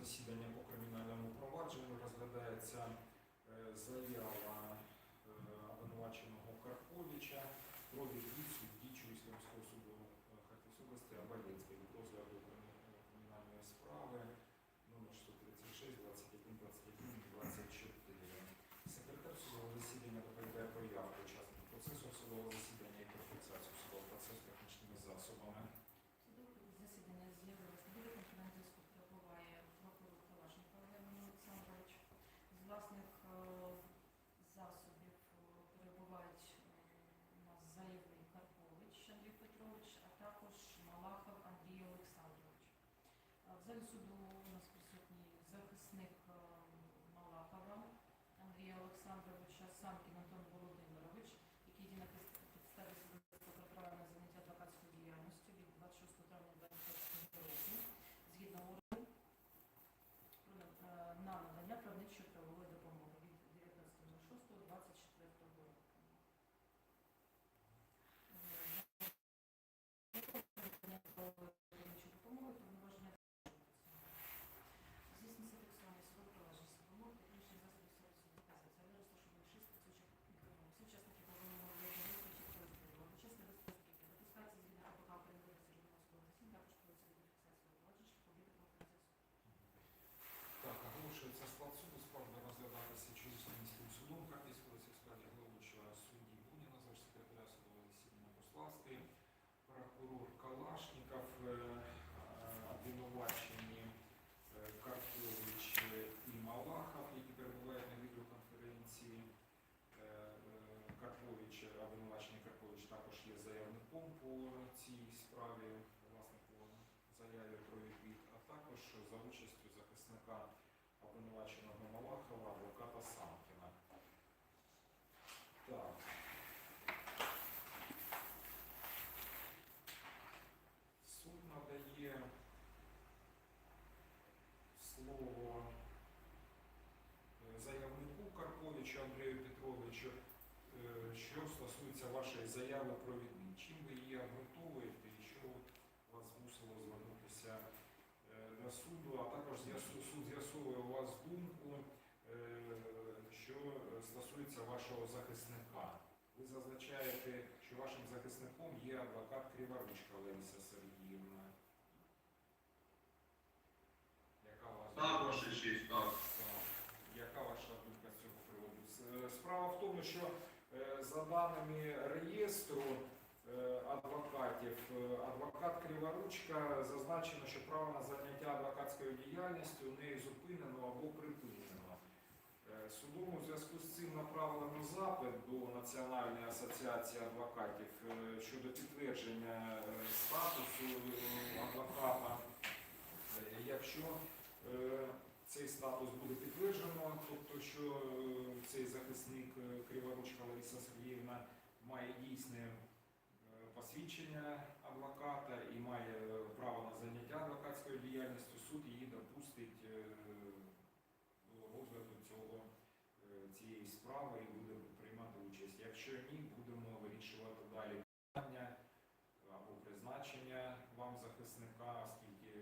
засідання по кримінальному провадженню розглядається е, заява е, обвинуваченого Карповича про відвід судді Чуйського суду е, Харківської області Абалєцької від розгляду кримінальної справи номер 136, 21, 21, 24. Секретар судового засідання доповідає про явку учасників процесу судового засідання і про фіксацію судового процесу технічними засобами. Судове засідання з'явилось на конференц-зв'язку перебуває прокурор Калашников Євген Олександрович. З власних е, засобів е, перебувають е, у нас заявник Карпович Андрій Петрович, а також Малахов Андрій Олександрович. Е, Залі суду у нас присутній захисник е, Малахова Андрія Олександровича, Самкін Антон Володимирович, який є на пис- підставі свідоцтва про право на заняття адвокатською діяльністю від 26 травня 2020 року згідно уровень на надання правничої правової допомоги від 19.06.24 року. Е, надання правової правничої допомоги повноваження Здійснюється фіксування судового провадження самому технічних засобів сервісу доказації, але розташованих шість працюючих мікрофонів. Всі учасники повинні могли визначити розділу. Учасник безпосередньо допускається згідно КПК України до засідження судового засідання, також проводиться відеофіксація провадження, що побіди конференції суду. Так, оголошується склад суду, склад буде розглядатися Чуйським міським судом Харківської області в складі головуючого судді Буніна, завжди секретаря судового засідання Пославський, прокурор Калашников, е, е, обвинувачені е, Карпович і Малахов, які перебувають на відеоконференції. Е, е, Карпович, обвинувачений Карпович також є заявником цій справі, власне, по заяві про відвід, а також за участю захисника обвинуваченого Малахова, адвоката Самкіна. Так. Суд надає слово е, заявнику Карповичу Андрію Петровичу, е, що стосується вашої заяви про відмін. Чим ви її обґрунтовуєте і що вас змусило звернутися е, до суду, а також з'ясу- суд з'ясовує у вас думку, е, що стосується вашого захисника. Ви зазначаєте, що вашим захисником є адвокат Криворучка Лариса Сергіївна. Яка вас Так, ваша честь, так. Яка ваша думка з цього приводу? Е, Справа в тому, що е, за даними реєстру е, адвокатів, адвокат Криворучка зазначено, що право на заняття адвокатською діяльністю у неї зупинено або припинено. Е, Судом у зв'язку з цим направлено запит до Національної асоціації адвокатів е, щодо підтвердження е, статусу адвоката. Якщо цей статус буде підтверджено, тобто що цей захисник Криворучка Лариса Сергіївна має дійсне посвідчення адвоката і має право на заняття адвокатською діяльністю, суд її допустить е, до розгляду цього, е, цієї справи і буде приймати участь. Якщо ні, будемо вирішувати далі питання або призначення вам захисника, оскільки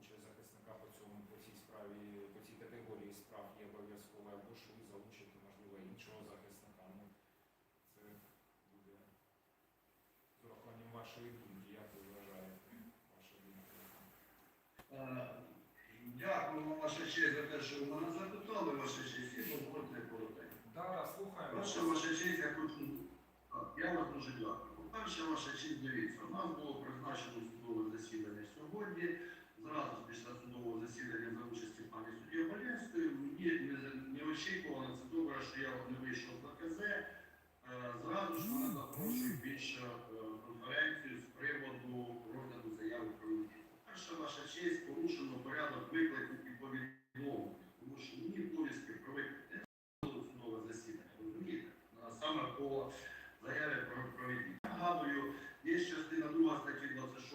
участь захисника по цьому по цій справі, по цій категорії справ є обов'язковою, або ж ви залучите, можливо, іншого захисника. Ну, це буде з урахуванням вашої думки, як ви вважаєте, ваша думка. Е, Дякую ваша честь, за те, що ви мене запитали, ваша честь, Да, да, слухаємо. Перше, ваша честь, я хочу. Так, я вас дуже дякую. По-перше, ваша честь, дивіться, у нас було призначено судове засідання сьогодні. Зразу після судового засідання за участі пані судді Оболєнської. Мені не, очікувано, це добре, що я не вийшов за КЗ. Е, Зразу ж мене запрошують більше е, конференцію з приводу розгляду заяви про відвід. Перша ваша честь порушено порядок викликів і повідомлень, тому що мені повістки про виклик не було судове засідання, розумієте? А Саме по заяві про, про відвід. Нагадую, є частина 2 статті 26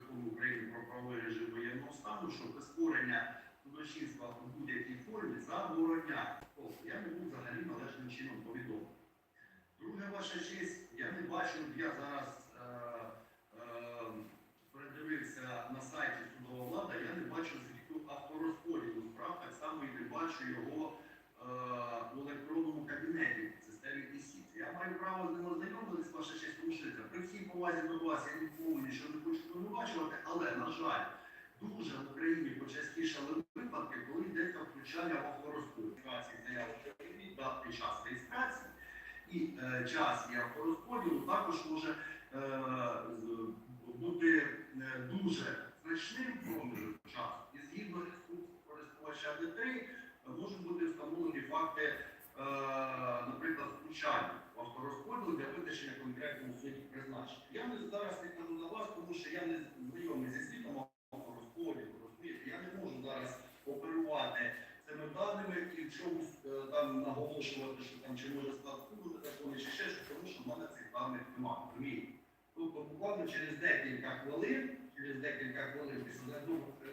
Закону України про правовий режим воєнного стану, що прискорення судочинства у будь-якій формі забороняє. Я не був взагалі належним чином повідомлений. Друге, ваша честь, я не бачу, я зараз е, е, передивився на сайті судова влада, я не бачу звіту авторозподілу його е, в електронному кабінеті в системі ІСІЦ. Я маю право з ним ознайомитися, честь, тому при всій повазі до вас я нікому нічого не хочу звинувачувати, але, на жаль, дуже в Україні почастішали випадки, коли йдеться включання в авторозподіл. заяви під час реєстрації і е, час і авторозподілу також може е, бути е, дуже значним проміжок часу. І згідно з користувача Д3 можуть бути встановлені факти, е, наприклад, включання в для визначення конкретного суді призначення. Я не зараз не кажу на вас, тому що я не знайомий зі світом авторозподілу. Розумієте, я не можу зараз оперувати цими даними і чомусь е, там наголошувати, що там чи може суду закони, чи ще щось, тому що в мене цих даних немає. Розумієте? Тобто буквально через декілька хвилин, через декілька хвилин після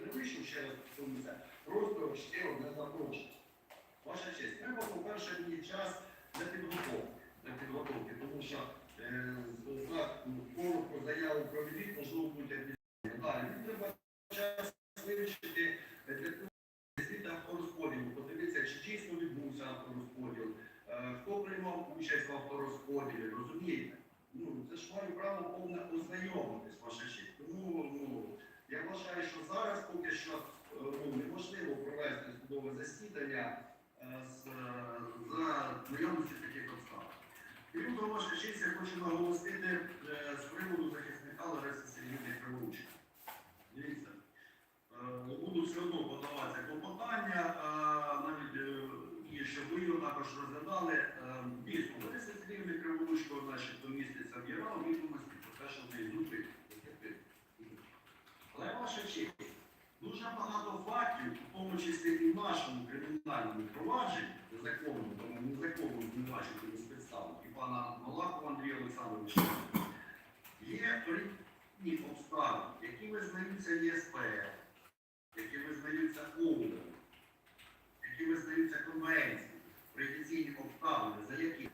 не вийшов, ще раз повторюся, просто ще одне запрошення. Ваша честь, треба, по-перше, мені час для підготовки, підготовки, тому що е, за коротко заяву про відвід можливо бути обіцяння. Далі, треба час вивчити е, того, звідти авторозподілу, подивитися, чи дійсно відбувся авторозподіл, е, хто приймав участь в авторозподілі, розумієте? Ну, це ж маю право повне ознайомитись, ваша честь. Тому ну, я вважаю, що зараз поки що е, ну, неможливо провести судове засідання е, з, е, за наявності таких. Крім того, ваша честь, я хочу наголосити е, з приводу захисника Лариси Сергіївни Криворучки. Дивіться, е, буду все одно подаватися клопотання, е, навіть е, і щоб ви його також розглядали. Е, Дійсно, Лариса Сергіївни Криворучко, значить, то міститься в ЄРА, відомості про те, що в неї зубri. Але ваша честь, дуже багато фактів, в тому числі і в нашому кримінальному провадженні, незаконному, тому незаконному звинуваченню безпідставно, пана Малахова Андрія Олександровича, є різні обставини, які визнаються ЄСПР, які визнаються ОУН, які визнаються конвенцією, професійні обставини, за які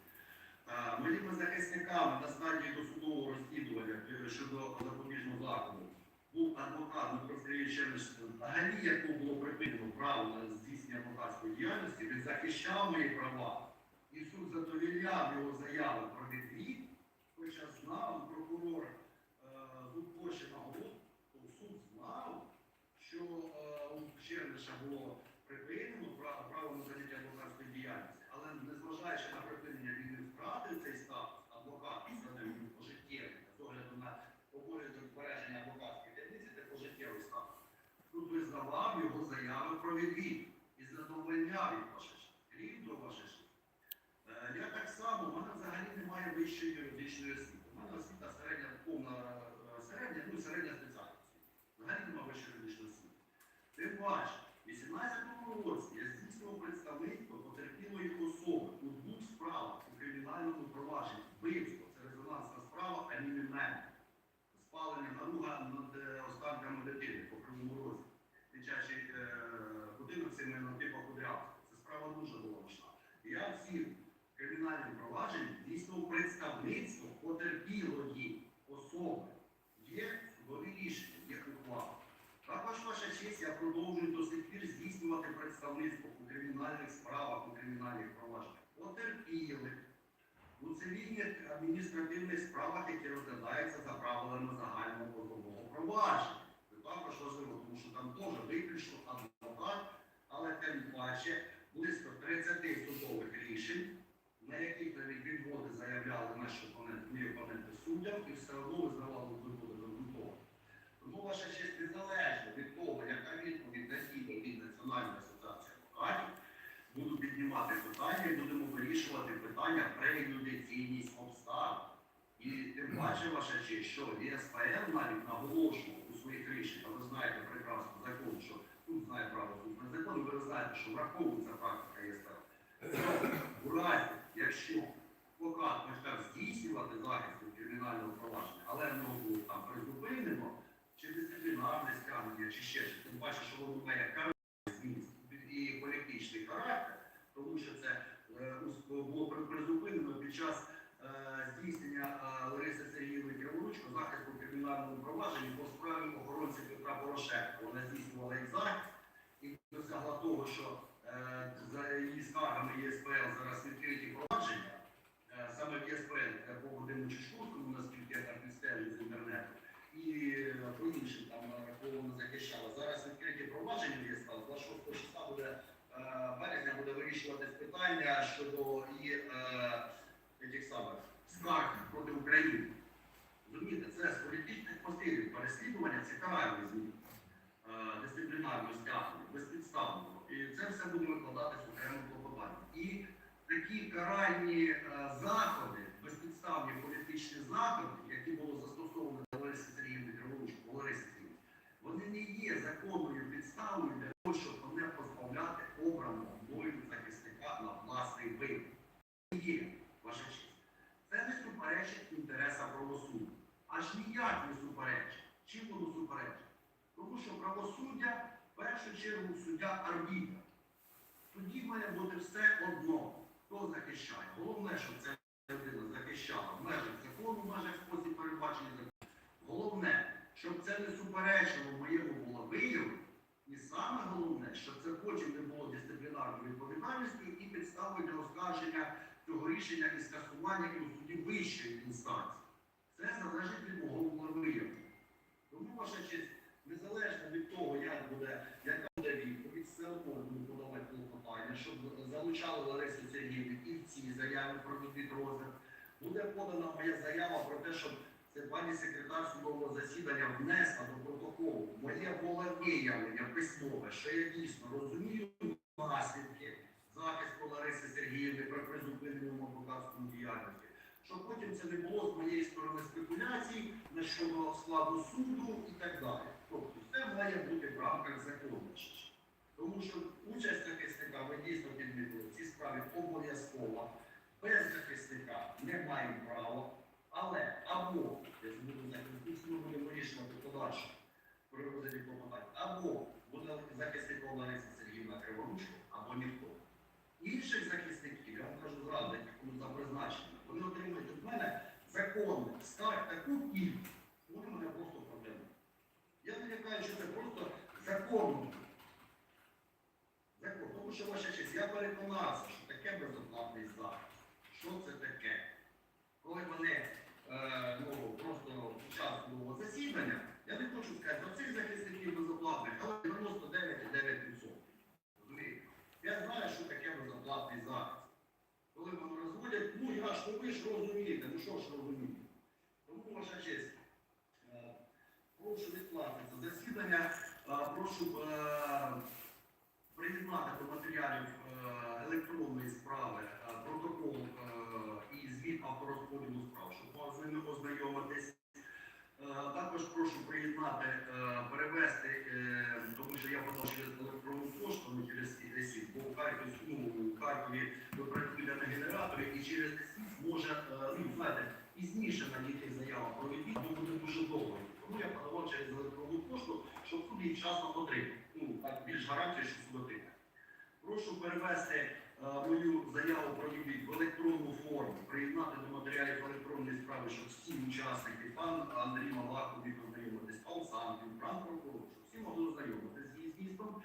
моїми захисниками на стадії досудового розслідування щодо запобіжного заходу був адвокат Дмитро Черниш, взагалі якому було припинено право на здійснення адвокатської діяльності, він захищав мої права. І суд задовільняв його заяву про відвід, хоча знав прокурор е, то суд знав, що е, у Черниша було припинено право, на заняття адвокатської діяльності, але незважаючи на припинення, він не втратив цей статус адвоката, це не пожиттєвий, з огляду на обов'язок збереження адвокатської таємниці, це пожиттєвий статус. Суд визнавав його заяви про відвід і задовольняв їх ваше ж. Крім того, ваше ж. Е, Я так само, в мене взагалі немає вищої юридичної освіти. У мене освіта середня, повна е, середня, ну і середня спеціальність. Взагалі немає вищої юридичної освіти. Тим паче, в 18-му році я здійснював представництво потерпілої особи у двох справах у кримінальному провадженні. Вбивство це резонансна справа, а не мене. Спалення наруга над е, останками дитини по кривому розі. Дитячий е, будинок сімейного типу Кудрявського. Це справа дуже була важка. І Я всі кримінальні провадження здійснював представництво потерпілої особи. Є судові рішення, є ухвала. Також, ваша честь, я продовжую до сих пір здійснювати представництво у кримінальних справах, у кримінальних провадженнях. Потерпілих у цивільних адміністративних справах, які розглядаються за правилами загального позовного провадження. Це також важливо, тому що там теж виключно адвокат, але тим паче близько 30 судових рішень, на яких навіть відводи заявляли наші опоненти, суддям, і все одно визнавали виходи результату. Тому ваша честь незалежно від того, яка відповідь надійде від Національної асоціації адвокатів, буду піднімати питання і будемо вирішувати питання преюдиційність обставин. І тим паче, ваша честь, що ЄСПМ навіть наголошував у своїх рішеннях, ви знаєте прекрасно закон, що тут знає право тут не закон, ви знаєте, що враховується практика ЄСПЛ. У разі, якщо адвокат почав здійснювати захист у кримінального провадження, але в нього було там призупинено, чи дисциплінарне стягнення, чи ще щось, тим паче, що воно має каральний зміст і політичний характер, тому що це е, ус- було при- призупинено під час е, здійснення е, Лариси Сергіївни Криворучко захисту у кримінальному провадженні по справі охоронця Петра Порошенка. Вона здійснювала їх захист і досягла того, що е, за вирішуватись питання щодо і е, тих самих скарг проти України. Розумієте, це з політичних мотивів переслідування це каральний змін е, дисциплінарного стягнення, безпідставного. І це все буде викладатись в окремому клопотанні. І такі каральні е, заходи, безпідставні політичні заходи, які були застосовані до Лариси Сергіївни Лариси вони не є законною підставою для того, щоб мене позбавляти обраного мною захисника на власний вибір. Не є, ваша честь. Це не суперечить інтересам правосуддя. Аж ніяк не суперечить. Чим воно суперечить? Тому що правосуддя в першу чергу суддя арбітр. Тоді має бути все одно, хто захищає. Головне, щоб ця людина захищала в межах закону, в межах спосіб передбачення закону. Головне, щоб це не суперечило моєму волевияву. І саме головне, щоб це потім не було дисциплінарною відповідальністю і підставою для оскарження цього рішення і скасування і у суді вищої інстанції. Це залежить від мого волевияву. Тому ваша честь, незалежно від того, як буде, яка буде відповідь, все одно буду подавати клопотання, щоб залучали Ларису Сергіївну і в цій заяві про розгляд. Буде подана моя заява про те, щоб це пані секретар судового засідання внесла до протоколу моє волевиявлення письмове, що я дійсно розумію наслідки захисту Лариси Сергіївни при призупиненому адвокатському діяльності, щоб потім це не було з моєї сторони спекуляцій на щодо складу суду і так далі. Тобто все має бути в рамках закону. Тому що участь захисника, ви дійсно підмітили, в цій справі обов'язкова. Без захисника не маємо права, але або, я буду захисник, ми будемо вирішувати подальше при клопотань, або буде захисником Лариса Сергіївна Криворучко, або ніхто. Інших захисників, я вам кажу зразу, які будуть за призначенням, вони отримують від мене законно таку кількість, вони мене просто проблеми. Я не лякаю, що це просто законно. Закон. Тому що ваша честь, я переконався, що таке безоплатний захист. Що це таке? Коли вони е, ну, просто час судового засідання, я не хочу сказати, що цих захисників безоплатних, але 99,9%. Розумієте? Я знаю, що таке безоплатний захист. Вони розводять, ну я ж, ну ви ж розумієте, ну що ж розумієте. Тому, ваша честь, е, прошу відкласти засідання, е, прошу е, приєднати до матеріалів електронної справи протокол і звіт авторозподілу справ, щоб з ними ознайомитись. Також прошу приєднати, перевести, тому що я подав через електронну пошту, через СІС, бо у Харкові, у Харкові ви генераторі і через може, е, ну, знаєте, пізніше надійти заява про відвід, бо буде дуже довго. Тому я подавав через електронну пошту, щоб суд її вчасно отримав. Ну, так більш гарантія, що суд отримає. Прошу перевести е, мою заяву про відвід в електронну форму, приєднати до матеріалів електронної справи, щоб всі учасники, пан Андрій Малахов міг ознайомитись, пан Санків, пан прокурор, щоб всі могли ознайомитись з її змістом,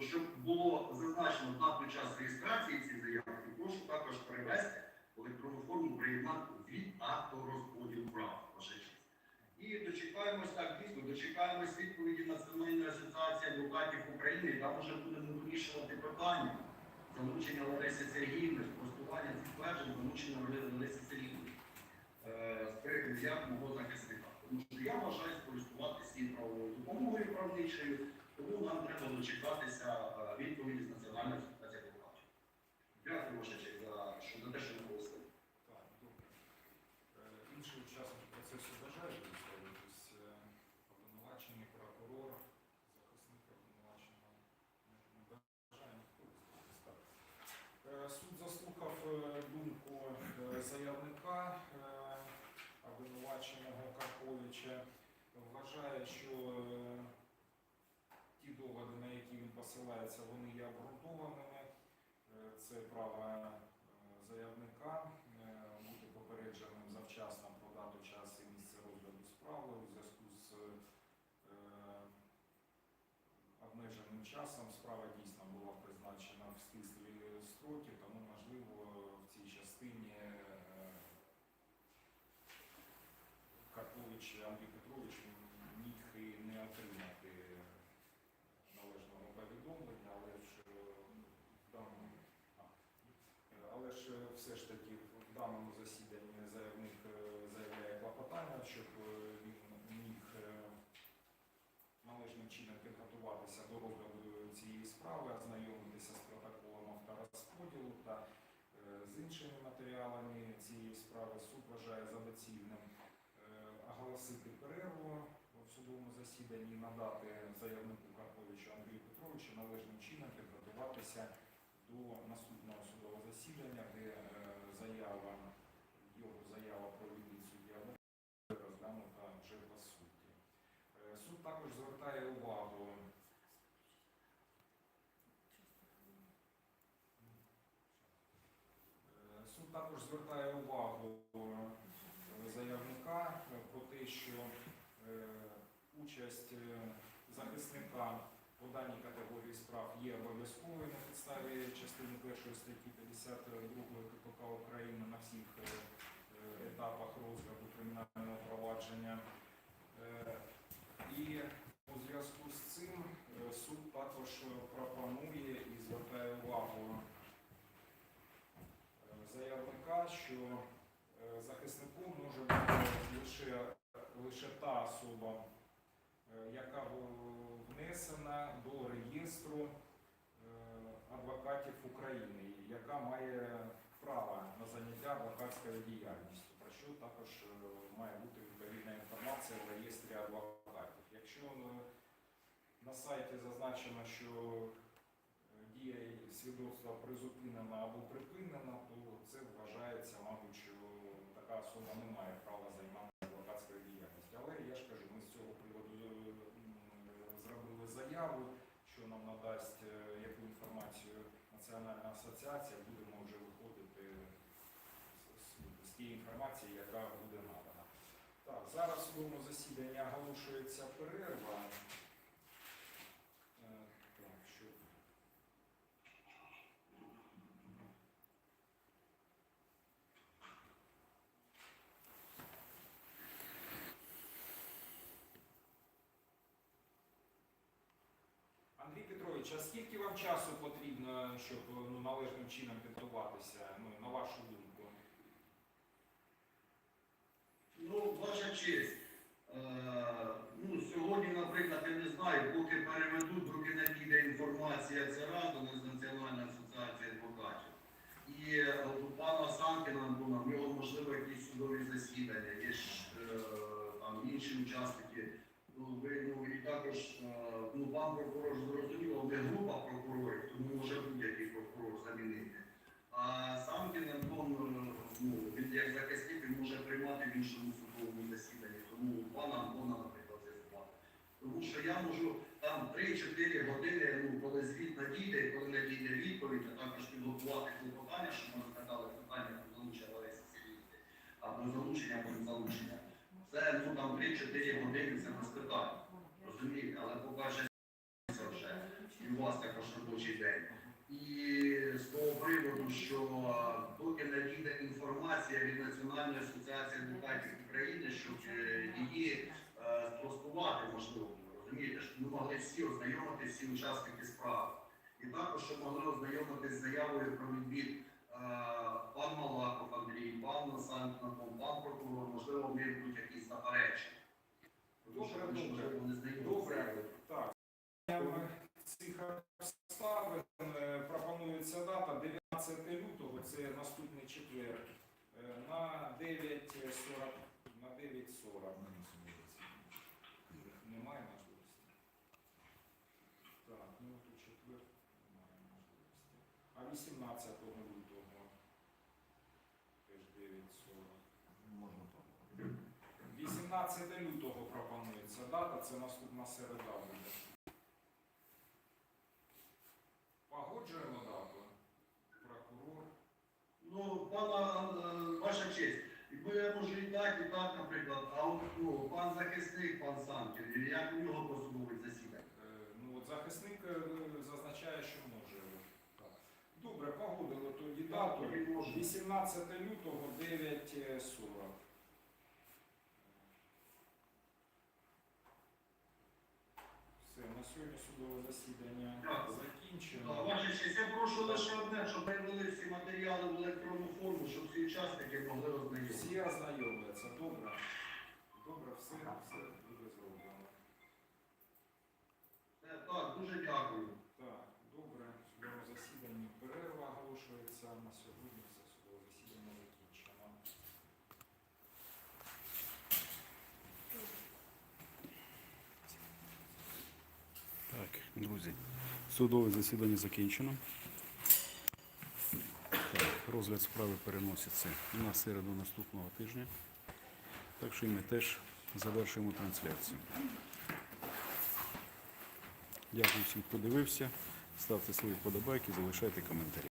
щоб було зазначено дату час реєстрації цієї заяви, і прошу також перевести в електронну форму приєднати звіт авторозподіл прав. Ваша. І дочекаємось так дійсно, дочекаємось відповіді Національної асоціації адвокатів України, і там вже будемо вирішувати питання залучення Лариси Сергіївни, спростування цих залучення Лариси Сергіївни е, з приводу як мого захисника. Тому що я бажаю скористуватися правовою допомогою правничою, тому нам треба дочекатися е, відповіді з національних адвокатів. Дякую, ваша честь, за, що, за те, що ви голосили. Так, добре. Е, Інші учасники процесу бажають висловитись. Е, Обвинувачений прокурор, захисник обвинуваченого не- не бажає ніхто висловитись. Так. Е, Суд заслухав е, думку е, заявника е, обвинуваченого Карповича. Вважає, що е, ті доводи, на які посилається, вони є обґрунтованими. Е, Це право е, заявника е, бути попередженим завчасно про дату, час і місце розгляду справи у зв'язку з обмеженим часом. Справа дійсно була призначена в стислі строки, тому можливо в цій частині Карпович Андрій Петрович міг і не отримати належного повідомлення, але ж е, в даному все ж таки в даному засіданні заявник е, заявляє клопотання, щоб е, він міг е, належним чином підготуватися до розгляду цієї справи, ознайомитися з протоколом авторозподілу та з іншими матеріалами цієї справи. Суд вважає за доцільним оголосити перерву в судовому засіданні, надати заявнику Карповичу Андрію Петровичу належним чином підготуватися до наступного судового засідання, де заява, його заява про відвід буде розглянута вже по суті. Е, Суд також звертає увагу Е, Суд також звертає увагу заявника про те, що е, участь захисника у даній категорії справ є обов'язковою підставі частини першої статті 52 КПК України на всіх е, е, етапах розгляду кримінального провадження. Е, І у зв'язку з цим суд також пропонує і звертає увагу заявника, що захисником може бути лише, лише та особа, яка внесена до реєстру яка має право на заняття адвокатською діяльністю, про що також е, має бути відповідна інформація в реєстрі адвокатів. Якщо е, на сайті зазначено, що е, дія свідоцтва призупинена або припинена, то це вважається, мабуть, що така особа не має права займатися адвокатською діяльністю. Але я ж кажу, ми з цього приводу зробили заяву, що нам надасть Національна асоціація, будемо вже виходити з, тієї інформації, яка буде надана. Так, зараз судовому засіданні оголошується перерва. Е, Так, що Андрій а скільки вам часу потрібно, щоб ну, належним чином підготуватися, ну, на вашу думку? Ну, ваша честь. Е, ну, сьогодні, наприклад, я не знаю, поки переведуть, поки надійде інформація, це до нас Національної асоціації адвокатів. І е, у пана Санкіна в нього можливо якісь судові засідання, є ж е, там інші учасники. Ну, ви, ну, і також е, ну, пан прокурор зрозуміло, не група прокурорів, тому може будь-який прокурор замінити. А Санкін Антон, е, ну, він як захисник, він може приймати в іншому судовому засіданні. Тому пана Антона, наприклад, це звати. Тому що я можу там 3-4 години, ну, коли звіт надійде, коли надійде відповідь, а також підготувати клопотання, щоб ми розглядали питання про залучення Лариси Сергіївни, або залучення або не залучення. Це ну там 3-4 години, це без питань. Розумієте, але побачить це вже. І у вас також робочий день. І з того приводу, що доки надійде інформація від Національної асоціації адвокатів України, щоб е, її е, спростувати можливо, розумієте, щоб ми могли всі ознайомитися, всі учасники справи. І також, щоб могли ознайомитися з заявою про відвід е, пан Малаков Андрій, пан Санкнаков, пан прокурор, можливо, них будуть Тому що Добре, добре. Так, цих обставин е, пропонується дата 19 лютого, це наступний четвер, е, на 9.40. На 9.40. Немає можливості. Так, ну тут четвер немає можливості. А 18 лютого теж 9.40. Можна пробувати. 18 лютого пропонується дата, це наступна середа буде. Погоджуємо дату. Прокурор. Ну, пана, е, ваша честь, якби я можу і так, і так, наприклад, а от ну, пан захисник, пан Санків, як у нього посудовить засідання? Е, Ну, от захисник е, зазначає, що може. Добре, погодили тоді дату. 18 лютого 9.40. Все, на сьогодні судове засідання закінчено. Честь, я прошу лише одне, щоб перевели всі матеріали в електронну форму, щоб всі учасники могли ознайомитися. Всі ознайомляться. Добре. Добре, все, все буде зроблено. Все, Так, дуже дякую. Так, добре, в судовому засіданні перерва оголошується. На сьогодні все судове засідання закінчено. Так, друзі, судове засідання закінчено. Розгляд справи переноситься на середу наступного тижня. Так що і ми теж завершуємо трансляцію. Дякую всім, хто дивився. Ставте свої вподобайки, залишайте коментарі.